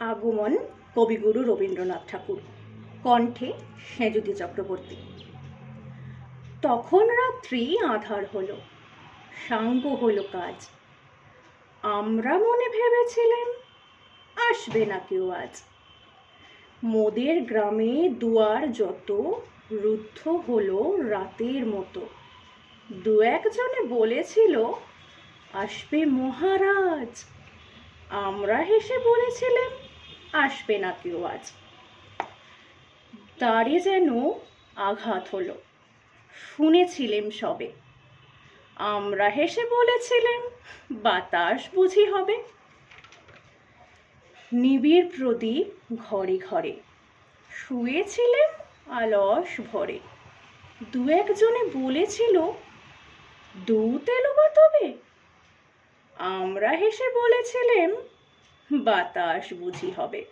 আগমন কবিগুরু রবীন্দ্রনাথ ঠাকুর। কণ্ঠে সেঁজুতি চক্রবর্তী। তখন রাত্রি আধার হলো, সাঙ্গ হলো কাজ। আমরা মনে ভেবেছিলেন আসবে না কেউ আজ। মোদের গ্রামে দুয়ার যত, রুদ্ধ হলো রাতের মতো। দু একজনে বলেছিল, আসবে মহারাজ। আমরা হেসে বলেছিলাম আসবে না কেউ আজ। দ্বারে যেন আঘাত হলো। শুনেছিলেম সবে। আমরা হেসে বলেছিলেন বাতাস বুঝি হবে। নিবিড় প্রদীপ ঘরে ঘরে। শুয়েছিলেন আলস ভরে। দু একজনে বলেছিল দুধ এলো বা তবে? আমরা হেসে বলেছিলেম বাতাস বুঝি হবে।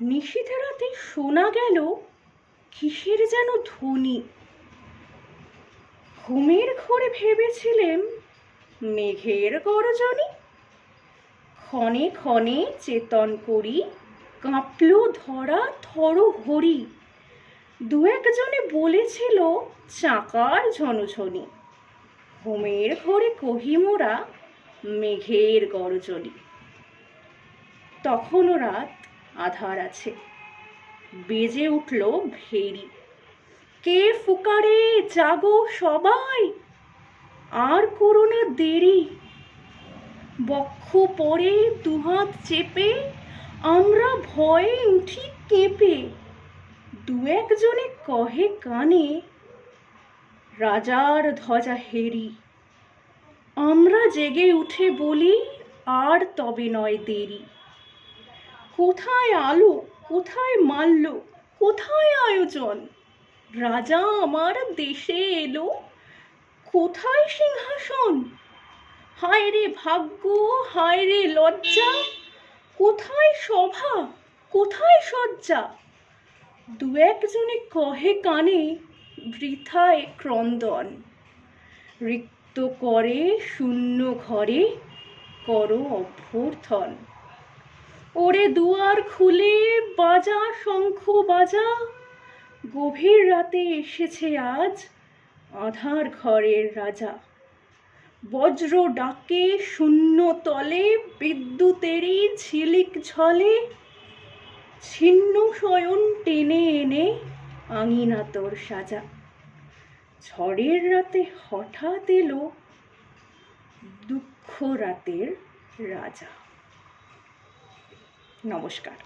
নিশীথে রাতে শোনা গেল, কিসের যেন ধ্বনি। ঘুমের ঘরে ভেবেছিলেন, মেঘের গরজনী। ক্ষণে ক্ষণে চেতন করি, কাঁপল ধরা থর হরি। দু একজনে বলেছিল, চাকার ঝনঝনি। ঘুমের ঘরে কহিমোরা, মেঘের গরজনী। তখনও রাত আধার আছে। বেজে উঠল ভেরি। কে ফুকারে, জাগো সবাই। আর করো না দেরি। বক্ষ পরে দুহাত চেপে, আমরা ভয়ে উঠি কেঁপে। দু একজনে কহে কানে, রাজার ধ্বজা হেরি। আমরা জেগে উঠে বলি, আর তবে নয় দেরি। কোথায় আলো? কোথায় মাল্য? কোথায় আয়োজন? রাজা আমার দেশে এলো। কোথায় সিংহাসন? হায় রে ভাগ্য, হায় রে লজ্জা। কোথায় সভা? কোথায় সজ্জা দু একজনে কহে কানে বৃথায় ক্রন্দন। রিক্ত করে শূন্য ঘরে করো অভ্যর্থন। ওরে দুয়ার খুলে, বাজা শঙ্খ বাজা। গভীর রাতে এসেছে আজ আধার ঘরের রাজা। বজ্র ডাকে শূন্য তলে, বিদ্যুতেরই ঝিলিক ঝলে। ছিন্ন শয়ন টেনে এনে আঙিনা তোর সাজা। ঝড়ের রাতে হঠাৎ এলো দুঃখ রাতের রাজা। নমস্কার।